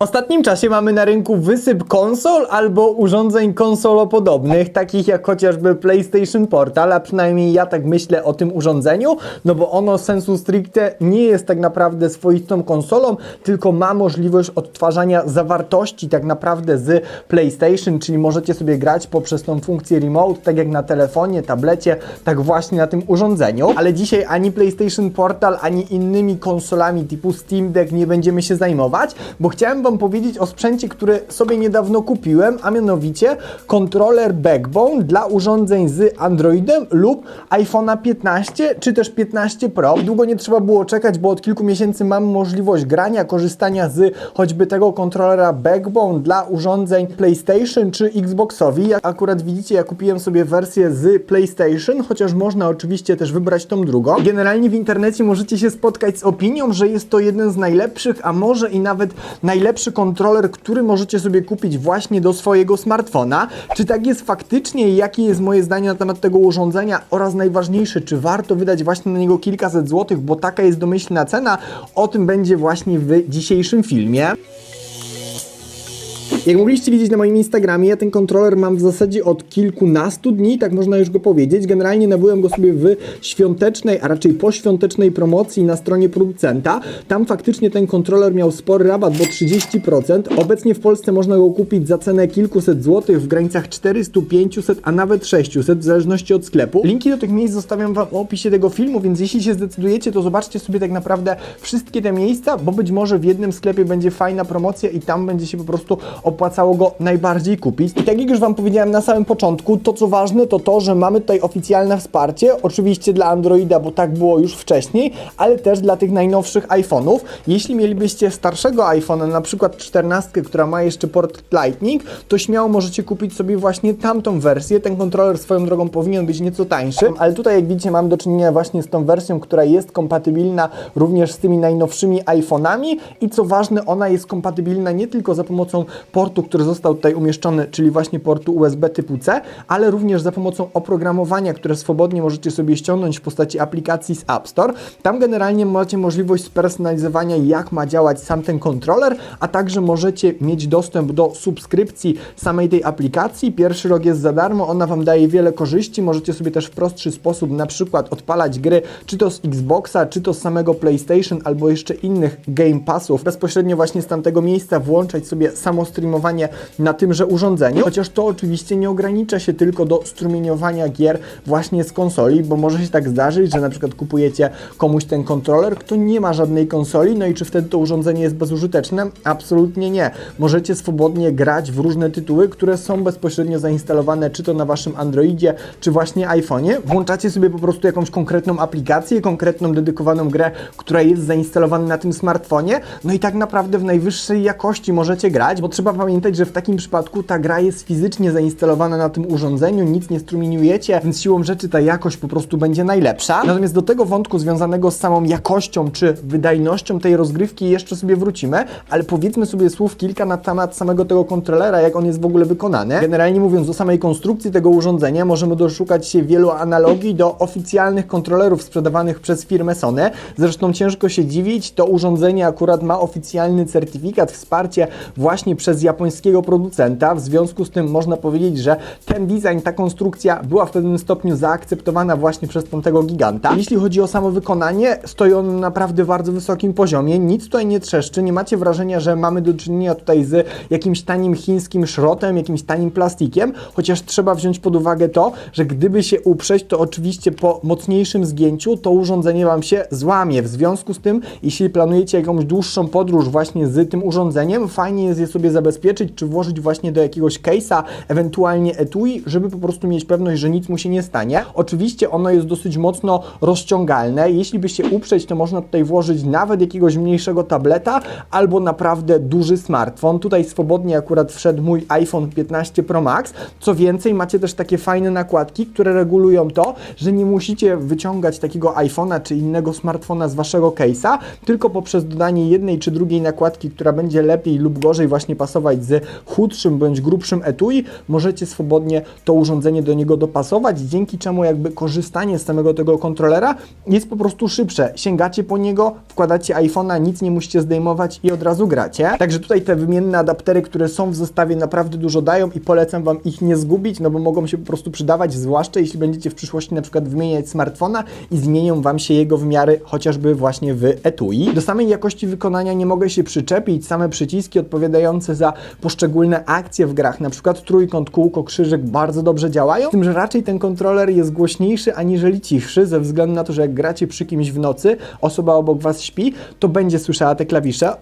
W ostatnim czasie mamy na rynku wysyp konsol albo urządzeń konsolopodobnych, takich jak chociażby PlayStation Portal, a przynajmniej ja tak myślę o tym urządzeniu, no bo ono sensu stricte nie jest tak naprawdę swoistą konsolą, tylko ma możliwość odtwarzania zawartości tak naprawdę z PlayStation, czyli możecie sobie grać poprzez tą funkcję remote, tak jak na telefonie, tablecie, tak właśnie na tym urządzeniu. Ale dzisiaj ani PlayStation Portal, ani innymi konsolami typu Steam Deck nie będziemy się zajmować, bo chciałem Wam powiedzieć o sprzęcie, który sobie niedawno kupiłem, a mianowicie kontroler Backbone dla urządzeń z Androidem lub iPhone'a 15 czy też 15 Pro. Długo nie trzeba było czekać, bo od kilku miesięcy mam możliwość grania, korzystania z choćby tego kontrolera Backbone dla urządzeń PlayStation czy Xboxowi. Jak akurat widzicie, ja kupiłem sobie wersję z PlayStation, chociaż można oczywiście też wybrać tą drugą. Generalnie w internecie możecie się spotkać z opinią, że jest to jeden z najlepszych, a może i nawet najlepszy kontroler, który możecie sobie kupić właśnie do swojego smartfona. Czy tak jest faktycznie i jakie jest moje zdanie na temat tego urządzenia oraz najważniejsze, czy warto wydać właśnie na niego kilkaset złotych, bo taka jest domyślna cena, o tym będzie właśnie w dzisiejszym filmie. Jak mogliście widzieć na moim Instagramie, ja ten kontroler mam w zasadzie od kilkunastu dni, tak można już go powiedzieć. Generalnie nabyłem go sobie w świątecznej, a raczej poświątecznej promocji na stronie producenta. Tam faktycznie ten kontroler miał spory rabat, bo 30%. Obecnie w Polsce można go kupić za cenę kilkuset złotych w granicach 400, 500, a nawet 600, w zależności od sklepu. Linki do tych miejsc zostawiam Wam w opisie tego filmu, więc jeśli się zdecydujecie, to zobaczcie sobie tak naprawdę wszystkie te miejsca, bo być może w jednym sklepie będzie fajna promocja i tam będzie się po prostu opłacało go najbardziej kupić. I tak jak już Wam powiedziałem na samym początku, to co ważne to to, że mamy tutaj oficjalne wsparcie, oczywiście dla Androida, bo tak było już wcześniej, ale też dla tych najnowszych iPhone'ów. Jeśli mielibyście starszego iPhone'a, na przykład 14, która ma jeszcze port Lightning, to śmiało możecie kupić sobie właśnie tamtą wersję. Ten kontroler swoją drogą powinien być nieco tańszy, ale tutaj jak widzicie mam do czynienia właśnie z tą wersją, która jest kompatybilna również z tymi najnowszymi iPhone'ami i co ważne, ona jest kompatybilna nie tylko za pomocą który został tutaj umieszczony, czyli właśnie portu USB typu C, ale również za pomocą oprogramowania, które swobodnie możecie sobie ściągnąć w postaci aplikacji z App Store. Tam generalnie macie możliwość spersonalizowania, jak ma działać sam ten kontroler, a także możecie mieć dostęp do subskrypcji samej tej aplikacji. Pierwszy rok jest za darmo, ona Wam daje wiele korzyści. Możecie sobie też w prostszy sposób na przykład odpalać gry, czy to z Xboxa, czy to z samego PlayStation, albo jeszcze innych Game Passów. Bezpośrednio właśnie z tamtego miejsca włączać sobie samo streamowanie na tymże urządzeniu, chociaż to oczywiście nie ogranicza się tylko do strumieniowania gier właśnie z konsoli, bo może się tak zdarzyć, że na przykład kupujecie komuś ten kontroler, kto nie ma żadnej konsoli, no i czy wtedy to urządzenie jest bezużyteczne? Absolutnie nie. Możecie swobodnie grać w różne tytuły, które są bezpośrednio zainstalowane, czy to na waszym Androidzie, czy właśnie iPhone'ie. Włączacie sobie po prostu jakąś konkretną aplikację, konkretną dedykowaną grę, która jest zainstalowana na tym smartfonie, no i tak naprawdę w najwyższej jakości możecie grać, bo trzeba pamiętać, że w takim przypadku ta gra jest fizycznie zainstalowana na tym urządzeniu, nic nie strumieniujecie, więc siłą rzeczy ta jakość po prostu będzie najlepsza. Natomiast do tego wątku związanego z samą jakością czy wydajnością tej rozgrywki jeszcze sobie wrócimy, ale powiedzmy sobie słów kilka na temat samego tego kontrolera, jak on jest w ogóle wykonany. Generalnie mówiąc o samej konstrukcji tego urządzenia, możemy doszukać się wielu analogii do oficjalnych kontrolerów sprzedawanych przez firmę Sony. Zresztą ciężko się dziwić, to urządzenie akurat ma oficjalny certyfikat, wsparcie właśnie przez japońskiego producenta. W związku z tym można powiedzieć, że ten design, ta konstrukcja była w pewnym stopniu zaakceptowana właśnie przez tamtego giganta. Jeśli chodzi o samo wykonanie, stoi on na naprawdę bardzo wysokim poziomie. Nic tutaj nie trzeszczy, nie macie wrażenia, że mamy do czynienia tutaj z jakimś tanim chińskim szrotem, jakimś tanim plastikiem, chociaż trzeba wziąć pod uwagę to, że gdyby się uprzeć, to oczywiście po mocniejszym zgięciu to urządzenie Wam się złamie. W związku z tym, jeśli planujecie jakąś dłuższą podróż właśnie z tym urządzeniem, fajnie jest je sobie zabezpieczyć, czy włożyć właśnie do jakiegoś case'a, ewentualnie etui, żeby po prostu mieć pewność, że nic mu się nie stanie. Oczywiście ono jest dosyć mocno rozciągalne. Jeśli by się uprzeć, to można tutaj włożyć nawet jakiegoś mniejszego tableta albo naprawdę duży smartfon. Tutaj swobodnie akurat wszedł mój iPhone 15 Pro Max. Co więcej, macie też takie fajne nakładki, które regulują to, że nie musicie wyciągać takiego iPhone'a czy innego smartfona z waszego case'a, tylko poprzez dodanie jednej czy drugiej nakładki, która będzie lepiej lub gorzej właśnie pasować pracować z chudszym bądź grubszym etui, możecie swobodnie to urządzenie do niego dopasować, dzięki czemu jakby korzystanie z samego tego kontrolera jest po prostu szybsze. Sięgacie po niego, wkładacie iPhone'a, nic nie musicie zdejmować i od razu gracie. Także tutaj te wymienne adaptery, które są w zestawie naprawdę dużo dają i polecam Wam ich nie zgubić, no bo mogą się po prostu przydawać, zwłaszcza jeśli będziecie w przyszłości na przykład wymieniać smartfona i zmienią Wam się jego wymiary chociażby właśnie w etui. Do samej jakości wykonania nie mogę się przyczepić, same przyciski odpowiadające za poszczególne akcje w grach, na przykład trójkąt, kółko, krzyżyk bardzo dobrze działają, tym, że raczej ten kontroler jest głośniejszy aniżeli cichszy, ze względu na to, że jak gracie przy kimś w nocy, osoba obok Was śpi, to będzie słyszała te klawisze,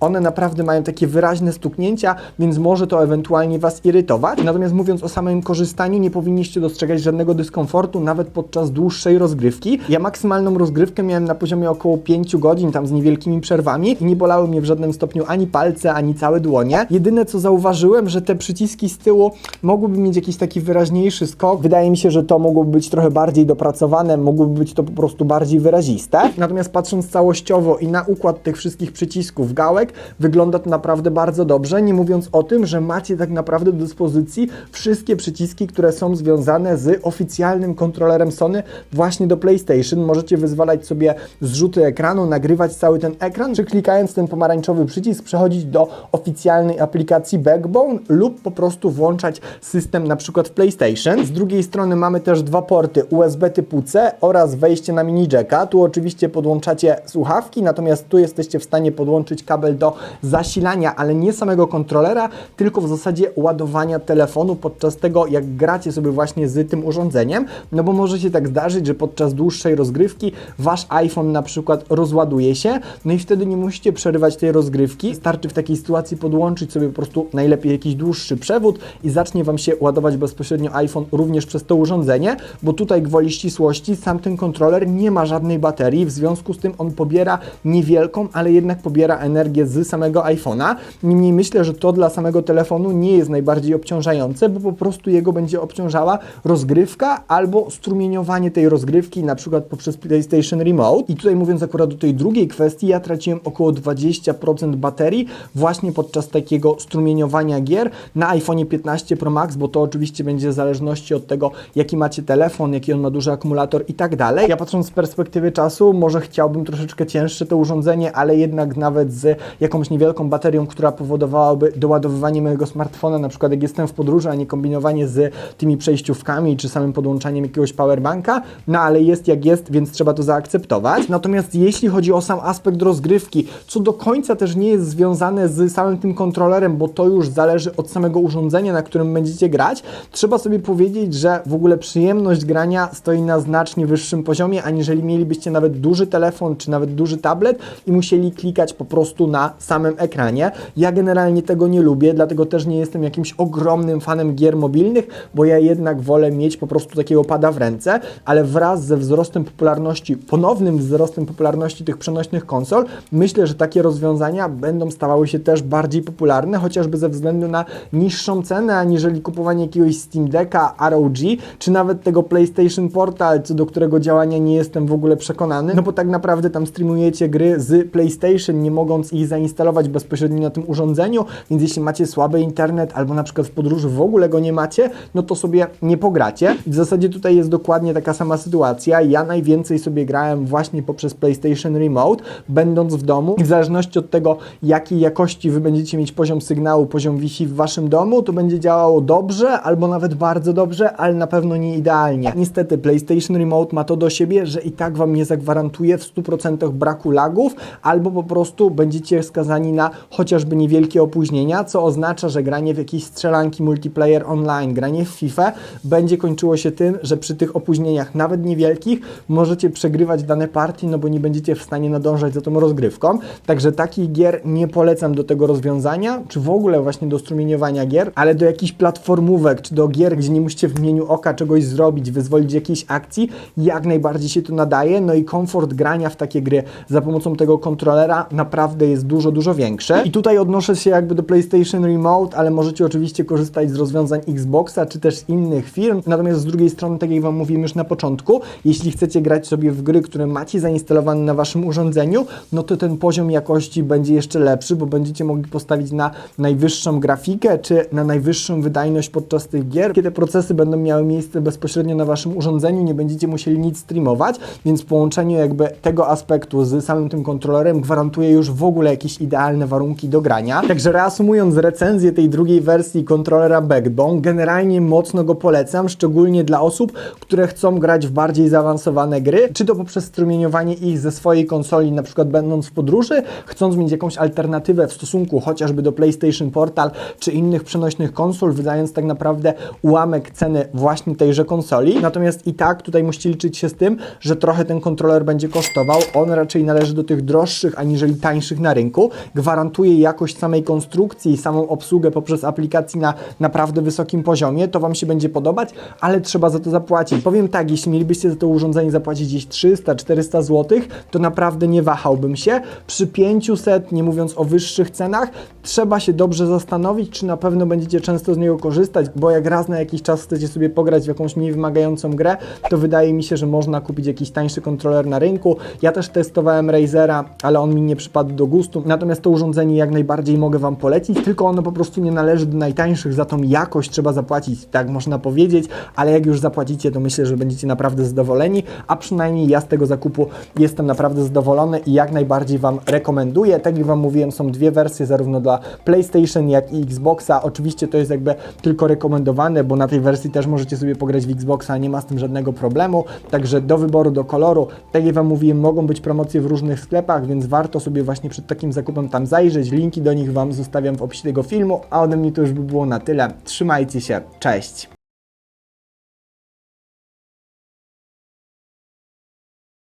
one naprawdę mają takie wyraźne stuknięcia, więc może to ewentualnie Was irytować. Natomiast mówiąc o samym korzystaniu, nie powinniście dostrzegać żadnego dyskomfortu, nawet podczas dłuższej rozgrywki. Ja maksymalną rozgrywkę miałem na poziomie około 5 godzin, tam z niewielkimi przerwami i nie bolały mnie w żadnym stopniu ani palce, ani całe dłonie. Jedyne co zauważyłem, że te przyciski z tyłu mogłyby mieć jakiś taki wyraźniejszy skok. Wydaje mi się, że to mogłoby być trochę bardziej dopracowane, mogłoby być to po prostu bardziej wyraziste. Natomiast patrząc całościowo i na układ tych wszystkich przycisków, gałek, wygląda to naprawdę bardzo dobrze, nie mówiąc o tym, że macie tak naprawdę do dyspozycji wszystkie przyciski, które są związane z oficjalnym kontrolerem Sony właśnie do PlayStation. Możecie wyzwalać sobie zrzuty ekranu, nagrywać cały ten ekran, czy klikając ten pomarańczowy przycisk przechodzić do oficjalnej aplikacji Backbone lub po prostu włączać system na przykład w PlayStation. Z drugiej strony mamy też dwa porty USB typu C oraz wejście na mini jacka. Tu oczywiście podłączacie słuchawki, natomiast tu jesteście w stanie podłączyć kabel do zasilania, ale nie samego kontrolera, tylko w zasadzie ładowania telefonu podczas tego, jak gracie sobie właśnie z tym urządzeniem, no bo może się tak zdarzyć, że podczas dłuższej rozgrywki wasz iPhone na przykład rozładuje się, no i wtedy nie musicie przerywać tej rozgrywki. Starczy w takiej sytuacji podłączyć sobie po prostu najlepiej jakiś dłuższy przewód i zacznie Wam się ładować bezpośrednio iPhone również przez to urządzenie, bo tutaj gwoli ścisłości sam ten kontroler nie ma żadnej baterii, w związku z tym on pobiera niewielką, ale jednak pobiera energię samego iPhone'a. Niemniej myślę, że to dla samego telefonu nie jest najbardziej obciążające, bo po prostu jego będzie obciążała rozgrywka albo strumieniowanie tej rozgrywki, na przykład poprzez PlayStation Remote. I tutaj mówiąc akurat do tej drugiej kwestii, ja traciłem około 20% baterii właśnie podczas takiego strumieniowania gier na iPhone 15 Pro Max, bo to oczywiście będzie w zależności od tego, jaki macie telefon, jaki on ma duży akumulator i tak dalej. Ja patrząc z perspektywy czasu, może chciałbym troszeczkę cięższe to urządzenie, ale jednak nawet z jakąś niewielką baterią, która powodowałaby doładowywanie mojego smartfona, na przykład jak jestem w podróży, a nie kombinowanie z tymi przejściówkami czy samym podłączaniem jakiegoś powerbanka, no ale jest jak jest, więc trzeba to zaakceptować. Natomiast jeśli chodzi o sam aspekt rozgrywki, co do końca też nie jest związane z samym tym kontrolerem, bo to już zależy od samego urządzenia, na którym będziecie grać, trzeba sobie powiedzieć, że w ogóle przyjemność grania stoi na znacznie wyższym poziomie, aniżeli mielibyście nawet duży telefon czy nawet duży tablet i musieli klikać po prostu na samym ekranie. Ja generalnie tego nie lubię, dlatego też nie jestem jakimś ogromnym fanem gier mobilnych, bo ja jednak wolę mieć po prostu takiego pada w ręce, ale wraz ze wzrostem popularności, ponownym wzrostem popularności tych przenośnych konsol, myślę, że takie rozwiązania będą stawały się też bardziej popularne, chociażby ze względu na niższą cenę, aniżeli kupowanie jakiegoś Steam Decka, ROG, czy nawet tego PlayStation Portal, co do którego działania nie jestem w ogóle przekonany, no bo tak naprawdę tam streamujecie gry z PlayStation, nie mogąc ich zainstalować bezpośrednio na tym urządzeniu, więc jeśli macie słaby internet albo na przykład w podróży w ogóle go nie macie, no to sobie nie pogracie. W zasadzie tutaj jest dokładnie taka sama sytuacja. Ja najwięcej sobie grałem właśnie poprzez PlayStation Remote, będąc w domu i w zależności od tego, jakiej jakości wy będziecie mieć poziom sygnału, poziom Wi-Fi w waszym domu, to będzie działało dobrze albo nawet bardzo dobrze, ale na pewno nie idealnie. Niestety PlayStation Remote ma to do siebie, że i tak wam nie zagwarantuje w 100% braku lagów, albo po prostu będziecie skazani na chociażby niewielkie opóźnienia, co oznacza, że granie w jakieś strzelanki multiplayer online, granie w FIFA będzie kończyło się tym, że przy tych opóźnieniach, nawet niewielkich, możecie przegrywać dane partie, no bo nie będziecie w stanie nadążać za tą rozgrywką. Także takich gier nie polecam do tego rozwiązania, czy w ogóle właśnie do strumieniowania gier, ale do jakichś platformówek, czy do gier, gdzie nie musicie w imieniu oka czegoś zrobić, wyzwolić jakiejś akcji, jak najbardziej się to nadaje. No i komfort grania w takie gry za pomocą tego kontrolera naprawdę jest dużo, dużo większe. I tutaj odnoszę się jakby do PlayStation Remote, ale możecie oczywiście korzystać z rozwiązań Xboxa czy też innych firm. Natomiast z drugiej strony, tak jak Wam mówiłem już na początku, jeśli chcecie grać sobie w gry, które macie zainstalowane na Waszym urządzeniu, no to ten poziom jakości będzie jeszcze lepszy, bo będziecie mogli postawić na najwyższą grafikę czy na najwyższą wydajność podczas tych gier. Kiedy procesy będą miały miejsce bezpośrednio na Waszym urządzeniu, nie będziecie musieli nic streamować, więc połączenie jakby tego aspektu z samym tym kontrolerem gwarantuje już w ogóle jakieś idealne warunki do grania. Także reasumując recenzję tej drugiej wersji kontrolera Backbone, generalnie mocno go polecam, szczególnie dla osób, które chcą grać w bardziej zaawansowane gry, czy to poprzez strumieniowanie ich ze swojej konsoli, na przykład będąc w podróży, chcąc mieć jakąś alternatywę w stosunku chociażby do PlayStation Portal czy innych przenośnych konsol, wydając tak naprawdę ułamek ceny właśnie tejże konsoli. Natomiast i tak tutaj musicie liczyć się z tym, że trochę ten kontroler będzie kosztował. On raczej należy do tych droższych aniżeli tańszych na rynku. Gwarantuje jakość samej konstrukcji i samą obsługę poprzez aplikację na naprawdę wysokim poziomie. To Wam się będzie podobać, ale trzeba za to zapłacić. Powiem tak, jeśli mielibyście za to urządzenie zapłacić gdzieś 300-400 zł, to naprawdę nie wahałbym się. Przy 500, nie mówiąc o wyższych cenach, trzeba się dobrze zastanowić, czy na pewno będziecie często z niego korzystać, bo jak raz na jakiś czas chcecie sobie pograć w jakąś mniej wymagającą grę, to wydaje mi się, że można kupić jakiś tańszy kontroler na rynku. Ja też testowałem Razera, ale on mi nie przypadł do gustu. Natomiast to urządzenie jak najbardziej mogę Wam polecić, tylko ono po prostu nie należy do najtańszych, za tą jakość trzeba zapłacić, tak można powiedzieć, ale jak już zapłacicie, to myślę, że będziecie naprawdę zadowoleni, a przynajmniej ja z tego zakupu jestem naprawdę zadowolony i jak najbardziej Wam rekomenduję. Tak jak Wam mówiłem, są dwie wersje, zarówno dla PlayStation, jak i Xboxa. Oczywiście to jest jakby tylko rekomendowane, bo na tej wersji też możecie sobie pograć w Xboxa, nie ma z tym żadnego problemu. Także do wyboru, do koloru, tak jak Wam mówiłem, mogą być promocje w różnych sklepach, więc warto sobie właśnie przed takim zakupem tam zajrzeć. Linki do nich Wam zostawiam w opisie tego filmu, a ode mnie to już by było na tyle. Trzymajcie się, cześć!